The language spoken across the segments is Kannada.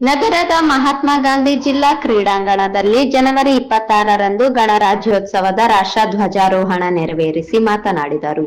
ನಗರದ ಮಹಾತ್ಮ ಗಾಂಧಿ ಜಿಲ್ಲಾ ಕ್ರೀಡಾಂಗಣದಲ್ಲಿ ಜನವರಿ ಇಪ್ಪತ್ತಾರರಂದು ಗಣರಾಜ್ಯೋತ್ಸವದ ರಾಷ್ಟ್ರ ಧ್ವಜಾರೋಹಣ ನೆರವೇರಿಸಿ ಮಾತನಾಡಿದರು.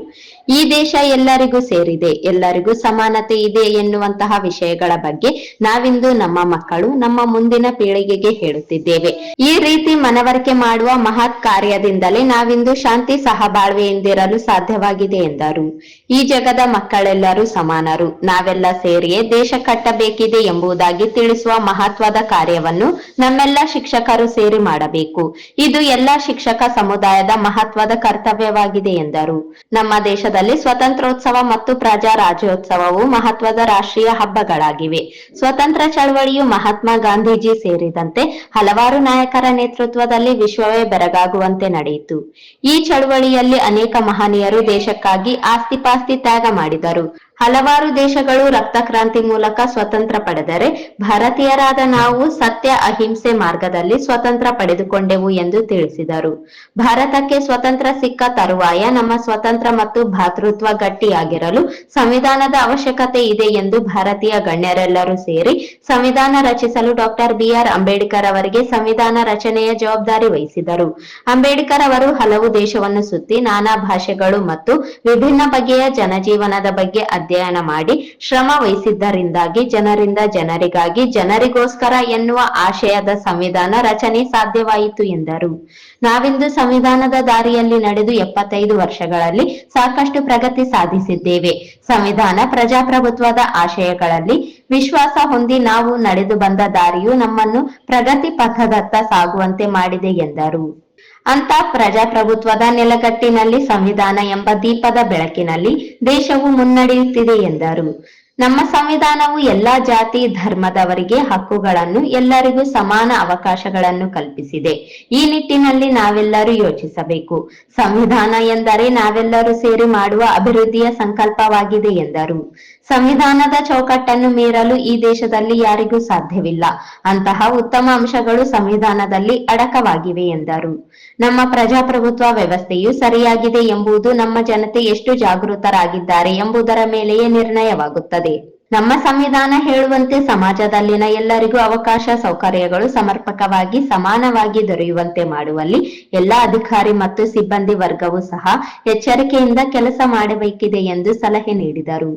ಈ ದೇಶ ಎಲ್ಲರಿಗೂ ಸೇರಿದೆ. ಎಲ್ಲರಿಗೂ ಸಮಾನತೆ ಇದೆ ಎನ್ನುವಂತಹ ವಿಷಯಗಳ ಬಗ್ಗೆ ನಾವಿಂದು ನಮ್ಮ ಮಕ್ಕಳು ನಮ್ಮ ಮುಂದಿನ ಪೀಳಿಗೆಗೆ ಹೇಳುತ್ತಿದ್ದೇವೆ. ಈ ರೀತಿ ಮನವರಿಕೆ ಮಾಡುವ ಮಹತ್ ಕಾರ್ಯದಿಂದಲೇ ನಾವಿಂದು ಶಾಂತಿ ಸಹಬಾಳ್ವೆಯಿಂದಿರಲು ಸಾಧ್ಯವಾಗಿದೆ ಎಂದರು. ಈ ಜಗದ ಮಕ್ಕಳೆಲ್ಲರೂ ಸಮಾನರು. ನಾವೆಲ್ಲ ಸೇರಿಯೇ ದೇಶ ಕಟ್ಟಬೇಕಿದೆ ಎಂಬುದಾಗಿ ತಿಳಿಸುವ ಮಹತ್ವದ ಕಾರ್ಯವನ್ನು ನಮ್ಮೆಲ್ಲ ಶಿಕ್ಷಕರು ಸೇರಿ ಮಾಡಬೇಕು. ಇದು ಎಲ್ಲ ಶಿಕ್ಷಕ ಸಮುದಾಯದ ಮಹತ್ವದ ಕರ್ತವ್ಯವಾಗಿದೆ ಎಂದರು. ನಮ್ಮ ದೇಶದಲ್ಲಿ ಸ್ವತಂತ್ರೋತ್ಸವ ಮತ್ತು ಪ್ರಜಾ ರಾಜ್ಯೋತ್ಸವವು ಮಹತ್ವದ ರಾಷ್ಟ್ರೀಯ ಹಬ್ಬಗಳಾಗಿವೆ. ಸ್ವತಂತ್ರ ಚಳವಳಿಯು ಮಹಾತ್ಮ ಗಾಂಧೀಜಿ ಸೇರಿದಂತೆ ಹಲವಾರು ನಾಯಕರ ನೇತೃತ್ವದಲ್ಲಿ ವಿಶ್ವವೇ ಬೆರಗಾಗುವಂತೆ ನಡೆಯಿತು. ಈ ಚಳವಳಿಯಲ್ಲಿ ಅನೇಕ ಮಹನೀಯರು ದೇಶಕ್ಕಾಗಿ ಆಸ್ತಿಪಾಸ್ತಿ ತ್ಯಾಗ ಮಾಡಿದರು. ಹಲವಾರು ದೇಶಗಳು ರಕ್ತಕ್ರಾಂತಿ ಮೂಲಕ ಸ್ವತಂತ್ರ ಪಡೆದರೆ ಭಾರತೀಯರಾದ ನಾವು ಸತ್ಯ ಅಹಿಂಸೆ ಮಾರ್ಗದಲ್ಲಿ ಸ್ವತಂತ್ರ ಪಡೆದುಕೊಂಡೆವು ಎಂದು ತಿಳಿಸಿದರು. ಭಾರತಕ್ಕೆ ಸ್ವತಂತ್ರ ಸಿಕ್ಕ ತರುವಾಯ ನಮ್ಮ ಸ್ವತಂತ್ರ ಮತ್ತು ಭಾತೃತ್ವ ಗಟ್ಟಿಯಾಗಿರಲು ಸಂವಿಧಾನದ ಅವಶ್ಯಕತೆ ಇದೆ ಎಂದು ಭಾರತೀಯ ಗಣ್ಯರೆಲ್ಲರೂ ಸೇರಿ ಸಂವಿಧಾನ ರಚಿಸಲು ಡಾಕ್ಟರ್ ಬಿಆರ್ ಅಂಬೇಡ್ಕರ್ ಅವರಿಗೆ ಸಂವಿಧಾನ ರಚನೆಯ ಜವಾಬ್ದಾರಿ ವಹಿಸಿದರು. ಅಂಬೇಡ್ಕರ್ ಅವರು ಹಲವು ದೇಶವನ್ನು ಸುತ್ತಿ ನಾನಾ ಭಾಷೆಗಳು ಮತ್ತು ವಿಭಿನ್ನ ಬಗೆಯ ಜನಜೀವನದ ಬಗ್ಗೆ ಅಧ್ಯಯನ ಮಾಡಿ ಶ್ರಮ ವಹಿಸಿದ್ದರಿಂದಾಗಿ, ಜನರಿಂದ ಜನರಿಗಾಗಿ, ಜನರಿಗೋಸ್ಕರ ಎನ್ನುವ ಆಶಯದ ಸಂವಿಧಾನ ರಚನೆ ಸಾಧ್ಯವಾಯಿತು ಎಂದರು. ನಾವಿಂದು ಸಂವಿಧಾನದ ದಾರಿಯಲ್ಲಿ ನಡೆದು ಎಪ್ಪತ್ತೈದು ವರ್ಷಗಳಲ್ಲಿ ಸಾಕಷ್ಟು ಪ್ರಗತಿ ಸಾಧಿಸಿದ್ದೇವೆ. ಸಂವಿಧಾನ ಪ್ರಜಾಪ್ರಭುತ್ವದ ಆಶಯಗಳಲ್ಲಿ ವಿಶ್ವಾಸ ಹೊಂದಿ ನಾವು ನಡೆದು ಬಂದ ದಾರಿಯು ನಮ್ಮನ್ನು ಪ್ರಗತಿ ಪಥದತ್ತ ಸಾಗುವಂತೆ ಮಾಡಿದೆ ಎಂದರು. ಅಂತ ಪ್ರಜಾಪ್ರಭುತ್ವದ ನೆಲಗಟ್ಟಿನಲ್ಲಿ ಸಂವಿಧಾನ ಎಂಬ ದೀಪದ ಬೆಳಕಿನಲ್ಲಿ ದೇಶವು ಮುನ್ನಡೆಯುತ್ತಿದೆ ಎಂದರು. ನಮ್ಮ ಸಂವಿಧಾನವು ಎಲ್ಲಾ ಜಾತಿ, ಧರ್ಮದವರಿಗೆ ಹಕ್ಕುಗಳನ್ನು ಎಲ್ಲರಿಗೂ ಸಮಾನ ಅವಕಾಶಗಳನ್ನು ಕಲ್ಪಿಸಿದೆ. ಈ ನಿಟ್ಟಿನಲ್ಲಿ ನಾವೆಲ್ಲರೂ ಯೋಚಿಸಬೇಕು. ಸಂವಿಧಾನ ಎಂದರೆ ನಾವೆಲ್ಲರೂ ಸೇರಿ ಮಾಡುವ ಅಭಿವೃದ್ಧಿಯ ಸಂಕಲ್ಪವಾಗಿದೆ ಎಂದರು. ಸಂವಿಧಾನದ ಚೌಕಟ್ಟನ್ನು ಮೀರಲು ಈ ದೇಶದಲ್ಲಿ ಯಾರಿಗೂ ಸಾಧ್ಯವಿಲ್ಲ. ಅಂತಹ ಉತ್ತಮ ಅಂಶಗಳು ಸಂವಿಧಾನದಲ್ಲಿ ಅಡಕವಾಗಿವೆ ಎಂದರು. ನಮ್ಮ ಪ್ರಜಾಪ್ರಭುತ್ವ ವ್ಯವಸ್ಥೆಯು ಸರಿಯಾಗಿದೆ ಎಂಬುದು ನಮ್ಮ ಜನತೆ ಎಷ್ಟು ಜಾಗೃತರಾಗಿದ್ದಾರೆ ಎಂಬುದರ ಮೇಲೆಯೇ ನಿರ್ಣಯವಾಗುತ್ತದೆ. ನಮ್ಮ ಸಂವಿಧಾನ ಹೇಳುವಂತೆ ಸಮಾಜದಲ್ಲಿನ ಎಲ್ಲರಿಗೂ ಅವಕಾಶ ಸೌಕರ್ಯಗಳು ಸಮರ್ಪಕವಾಗಿ ಸಮಾನವಾಗಿ ದೊರೆಯುವಂತೆ ಮಾಡುವಲ್ಲಿ ಎಲ್ಲಾ ಅಧಿಕಾರಿ ಮತ್ತು ಸಿಬ್ಬಂದಿ ವರ್ಗವೂ ಸಹ ಎಚ್ಚರಿಕೆಯಿಂದ ಕೆಲಸ ಮಾಡಬೇಕಿದೆ ಎಂದು ಸಲಹೆ ನೀಡಿದರು.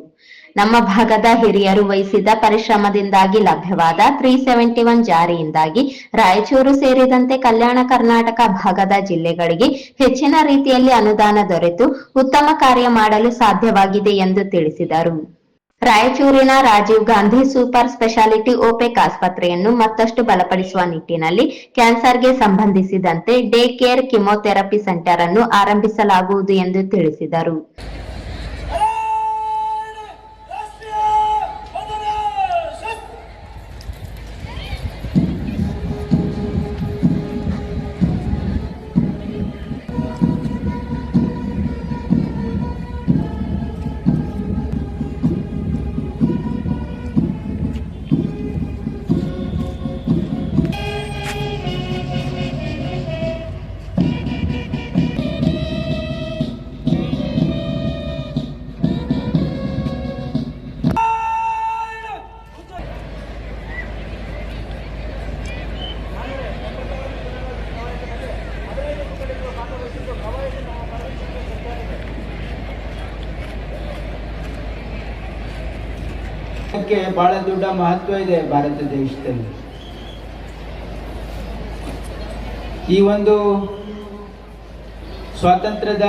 ನಮ್ಮ ಭಾಗದ ಹಿರಿಯರು ವಹಿಸಿದ ಪರಿಶ್ರಮದಿಂದಾಗಿ ಲಭ್ಯವಾದ ತ್ರೀ ಸೆವೆಂಟಿ ಒನ್ ಜಾರಿಯಿಂದಾಗಿ ರಾಯಚೂರು ಸೇರಿದಂತೆ ಕಲ್ಯಾಣ ಕರ್ನಾಟಕ ಭಾಗದ ಜಿಲ್ಲೆಗಳಿಗೆ ಹೆಚ್ಚಿನ ರೀತಿಯಲ್ಲಿ ಅನುದಾನ ದೊರೆತು ಉತ್ತಮ ಕಾರ್ಯ ಮಾಡಲು ಸಾಧ್ಯವಾಗಿದೆ ಎಂದು ತಿಳಿಸಿದರು. ರಾಯಚೂರಿನ Rajiv Gandhi super speciality OPEC ಆಸ್ಪತ್ರೆಯನ್ನು ಮತ್ತಷ್ಟು ಬಲಪಡಿಸುವ ನಿಟ್ಟಿನಲ್ಲಿ ಕ್ಯಾನ್ಸರ್ಗೆ ಸಂಬಂಧಿಸಿದಂತೆ ಡೇ ಕೇರ್ ಕಿಮೋಥೆರಪಿ ಸೆಂಟರ್ ಅನ್ನು ಆರಂಭಿಸಲಾಗುವುದು ಎಂದು ತಿಳಿಸಿದರು. ಅದಕ್ಕೆ ಬಹಳ ದೊಡ್ಡ ಮಹತ್ವ ಇದೆ ಭಾರತ ದೇಶದಲ್ಲಿ. ಈ ಒಂದು ಸ್ವಾತಂತ್ರ್ಯದ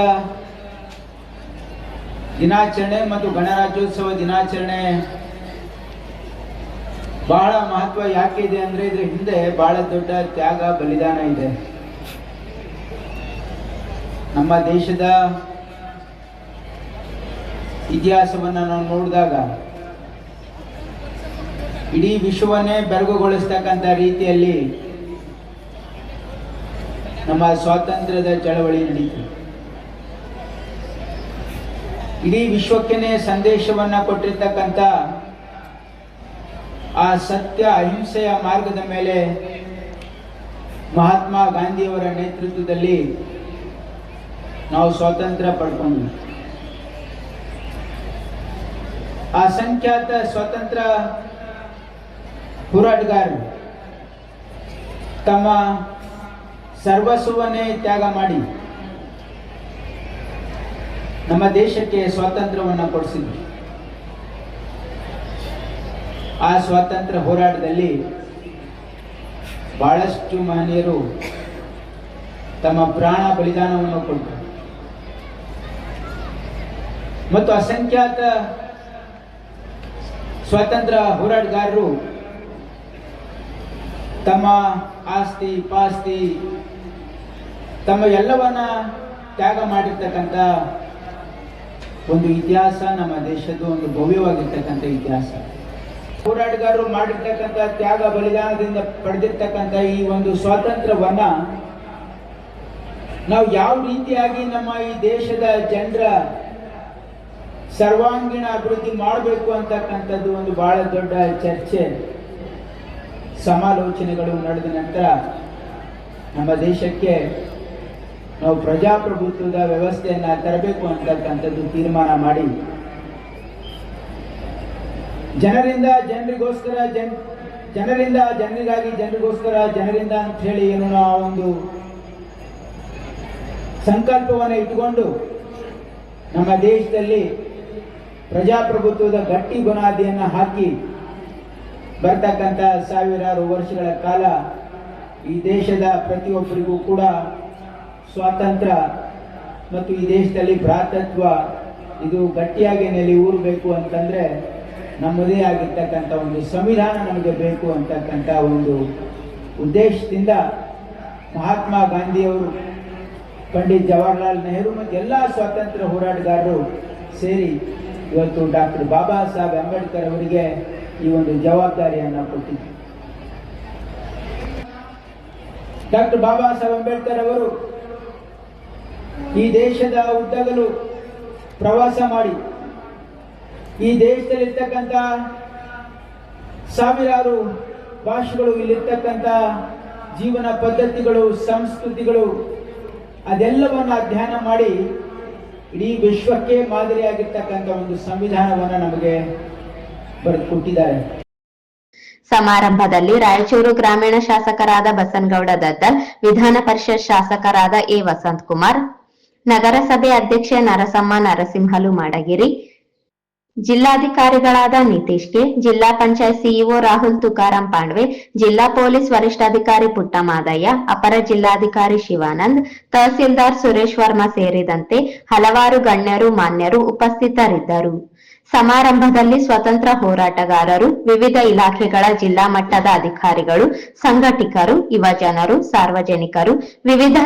ದಿನಾಚರಣೆ ಮತ್ತು ಗಣರಾಜ್ಯೋತ್ಸವ ದಿನಾಚರಣೆ ಬಹಳ ಮಹತ್ವ ಯಾಕೆ ಇದೆ ಅಂದ್ರೆ ಇದ್ರ ಹಿಂದೆ ಬಹಳ ದೊಡ್ಡ ತ್ಯಾಗ, ಬಲಿದಾನ ಇದೆ. ನಮ್ಮ ದೇಶದ ಇತಿಹಾಸವನ್ನು ನಾವು ನೋಡಿದಾಗ ಇಡೀ ವಿಶ್ವವನ್ನೇ ಬೆರಗುಗೊಳಿಸ್ತಕ್ಕಂಥ ರೀತಿಯಲ್ಲಿ ನಮ್ಮ ಸ್ವಾತಂತ್ರ್ಯದ ಚಳವಳಿ ನಡೀತು. ಇಡೀ ವಿಶ್ವಕ್ಕೇನೆ ಸಂದೇಶವನ್ನ ಕೊಟ್ಟಿರ್ತಕ್ಕಂಥ ಆ ಸತ್ಯ ಅಹಿಂಸೆಯ ಮಾರ್ಗದ ಮೇಲೆ ಮಹಾತ್ಮ ಗಾಂಧಿಯವರ ನೇತೃತ್ವದಲ್ಲಿ ನಾವು ಸ್ವಾತಂತ್ರ್ಯ ಪಡ್ಕೊಂಡ್ವಿ. ಆ ಸಂಖ್ಯಾತ ಸ್ವಾತಂತ್ರ್ಯ ಹೋರಾಟಗಾರರು ತಮ್ಮ ಸರ್ವಸ್ವವನ್ನೇ ತ್ಯಾಗ ಮಾಡಿ ನಮ್ಮ ದೇಶಕ್ಕೆ ಸ್ವಾತಂತ್ರ್ಯವನ್ನು ಕೊಡಿಸಿದ್ರು. ಆ ಸ್ವಾತಂತ್ರ್ಯ ಹೋರಾಟದಲ್ಲಿ ಬಹಳಷ್ಟು ಮಹನೀಯರು ತಮ್ಮ ಪ್ರಾಣ ಬಲಿದಾನವನ್ನು ಕೊಟ್ಟರು. ಮತ್ತು ಅಸಂಖ್ಯಾತ ಸ್ವಾತಂತ್ರ್ಯ ಹೋರಾಟಗಾರರು ತಮ್ಮ ಆಸ್ತಿ ಪಾಸ್ತಿ ತಮ್ಮ ಎಲ್ಲವನ್ನ ತ್ಯಾಗ ಮಾಡಿರ್ತಕ್ಕಂಥ ಒಂದು ಇತಿಹಾಸ ನಮ್ಮ ದೇಶದ ಒಂದು ಭವ್ಯವಾಗಿರ್ತಕ್ಕಂಥ ಇತಿಹಾಸ. ಹೋರಾಟಗಾರರು ಮಾಡಿರ್ತಕ್ಕಂಥ ತ್ಯಾಗ ಬಲಿದಾನದಿಂದ ಪಡೆದಿರ್ತಕ್ಕಂಥ ಈ ಒಂದು ಸ್ವಾತಂತ್ರ್ಯವನ್ನ ನಾವು ಯಾವ ರೀತಿಯಾಗಿ ನಮ್ಮ ಈ ದೇಶದ ಜನರ ಸರ್ವಾಂಗೀಣ ಅಭಿವೃದ್ಧಿ ಮಾಡಬೇಕು ಅಂತಕ್ಕಂಥದ್ದು ಒಂದು ಬಹಳ ದೊಡ್ಡ ಚರ್ಚೆ. ಸಮಾಲೋಚನೆಗಳು ನಡೆದ ನಂತರ ನಮ್ಮ ದೇಶಕ್ಕೆ ನಾವು ಪ್ರಜಾಪ್ರಭುತ್ವದ ವ್ಯವಸ್ಥೆಯನ್ನ ತರಬೇಕು ಅಂತಕ್ಕಂಥದ್ದು ತೀರ್ಮಾನ ಮಾಡಿ. ಜನರಿಂದ ಜನರಿಗೋಸ್ಕರ ಜನ್, ಜನರಿಂದ ಜನರಿಗಾಗಿ ಜನರಿಗೋಸ್ಕರ ಜನರಿಂದ ಅಂತ ಹೇಳಿ ಏನು ಆ ಒಂದು ಸಂಕಲ್ಪವನ್ನು ಇಟ್ಟುಕೊಂಡು ನಮ್ಮ ದೇಶದಲ್ಲಿ ಪ್ರಜಾಪ್ರಭುತ್ವದ ಗಟ್ಟಿ ಬುನಾದಿಯನ್ನು ಹಾಕಿ ಬರ್ತಕ್ಕಂಥ ಸಾವಿರಾರು ವರ್ಷಗಳ ಕಾಲ ಈ ದೇಶದ ಪ್ರತಿಯೊಬ್ಬರಿಗೂ ಕೂಡ ಸ್ವಾತಂತ್ರ್ಯ ಮತ್ತು ಈ ದೇಶದಲ್ಲಿ ಭ್ರಾತತ್ವ ಇದು ಗಟ್ಟಿಯಾಗಿ ನೆಲೆ ಊರಬೇಕು ಅಂತಂದರೆ ನಮ್ಮದೇ ಆಗಿರ್ತಕ್ಕಂಥ ಒಂದು ಸಂವಿಧಾನ ನಮಗೆ ಬೇಕು ಅಂತಕ್ಕಂಥ ಒಂದು ಉದ್ದೇಶದಿಂದ ಮಹಾತ್ಮ ಗಾಂಧಿಯವರು, ಪಂಡಿತ್ ಜವಾಹರ್ಲಾಲ್ ನೆಹರು ಮತ್ತು ಎಲ್ಲ ಸ್ವಾತಂತ್ರ್ಯ ಹೋರಾಟಗಾರರು ಸೇರಿ ಇವತ್ತು ಡಾಕ್ಟರ್ ಬಾಬಾ ಸಾಹೇಬ್ ಅಂಬೇಡ್ಕರ್ ಅವರಿಗೆ ಈ ಒಂದು ಜವಾಬ್ದಾರಿಯನ್ನು ಕೊಟ್ಟಿದ್ದಾರೆ ಡಾಕ್ಟರ್ ಬಾಬಾ ಸಾಹೇಬ್ ಅಂಬೇಡ್ಕರ್ ಅವರು ಈ ದೇಶದ ಉದ್ದಗಲು ಪ್ರವಾಸ ಮಾಡಿ ಈ ದೇಶದಲ್ಲಿರ್ತಕ್ಕಂಥ ಸಾವಿರಾರು ಭಾಷೆಗಳು, ಇಲ್ಲಿರ್ತಕ್ಕಂಥ ಜೀವನ ಪದ್ಧತಿಗಳು, ಸಂಸ್ಕೃತಿಗಳು, ಅದೆಲ್ಲವನ್ನು ಅಧ್ಯಯನ ಮಾಡಿ ಇಡೀ ವಿಶ್ವಕ್ಕೆ ಮಾದರಿಯಾಗಿರ್ತಕ್ಕಂಥ ಒಂದು ಸಂವಿಧಾನವನ್ನು ನಮಗೆ ಬರೆದು ಕೊಟ್ಟಿದ್ದಾರೆ ಸಮಾರಂಭದಲ್ಲಿ ರಾಯಚೂರು ಗ್ರಾಮೀಣ ಶಾಸಕರಾದ ಬಸನ್ಗೌಡ ದದ್ದಲ್ ವಿಧಾನ ಪರಿಷತ್ ಶಾಸಕರಾದ ಎ ವಸಂತ್ ಕುಮಾರ್, ನಗರಸಭೆ ಅಧ್ಯಕ್ಷ ನರಸಮ್ಮ ನರಸಿಂಹಲು ಮಾಡಗಿರಿ, ಜಿಲ್ಲಾಧಿಕಾರಿಗಳಾದ ನಿತೀಶ್ ಕೆ, ಜಿಲ್ಲಾ ಪಂಚಾಯತ್ ಸಿಇಒ ರಾಹುಲ್ ತುಕಾರಾಂ ಪಾಂಡ್ವೆ, ಜಿಲ್ಲಾ ಪೊಲೀಸ್ ವರಿಷ್ಠಾಧಿಕಾರಿ ಪುಟ್ಟಮಾದಯ್ಯ, ಅಪರ ಜಿಲ್ಲಾಧಿಕಾರಿ ಶಿವಾನಂದ್, ತಹಸೀಲ್ದಾರ್ ಸುರೇಶ್ ವರ್ಮಾ ಸೇರಿದಂತೆ ಹಲವಾರು ಗಣ್ಯರು, ಮಾನ್ಯರು ಉಪಸ್ಥಿತರಿದ್ದರು. ಸಮಾರಂಭದಲ್ಲಿ ಸ್ವತಂತ್ರ ಹೋರಾಟಗಾರರು ವಿವಿಧ ಇಲಾಖೆಗಳ ಜಿಲ್ಲಾ ಮಟ್ಟದ ಅಧಿಕಾರಿಗಳು ಸಂಘಟಕರು ಯುವಜನರು ಸಾರ್ವಜನಿಕರು ವಿವಿಧ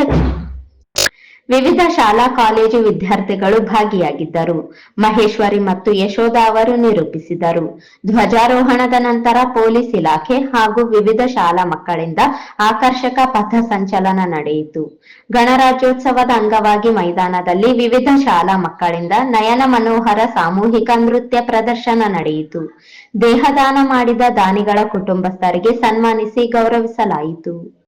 ವಿವಿಧ ಶಾಲಾ ಕಾಲೇಜು ವಿದ್ಯಾರ್ಥಿಗಳು ಭಾಗಿಯಾಗಿದ್ದರು. ಮಹೇಶ್ವರಿ ಮತ್ತು ಯಶೋಧ ಅವರು ನಿರೂಪಿಸಿದರು. ಧ್ವಜಾರೋಹಣದ ನಂತರ ಪೊಲೀಸ್ ಇಲಾಖೆ ಹಾಗೂ ವಿವಿಧ ಶಾಲಾ ಮಕ್ಕಳಿಂದ ಆಕರ್ಷಕ ಪಥ ಸಂಚಲನ ನಡೆಯಿತು. ಗಣರಾಜ್ಯೋತ್ಸವದ ಅಂಗವಾಗಿ ಮೈದಾನದಲ್ಲಿ ವಿವಿಧ ಶಾಲಾ ಮಕ್ಕಳಿಂದ ನಯನ ಮನೋಹರ ಸಾಮೂಹಿಕ ನೃತ್ಯ ಪ್ರದರ್ಶನ ನಡೆಯಿತು. ದೇಹದಾನ ಮಾಡಿದ ದಾನಿಗಳ ಕುಟುಂಬಸ್ಥರಿಗೆ ಸನ್ಮಾನಿಸಿ ಗೌರವಿಸಲಾಯಿತು.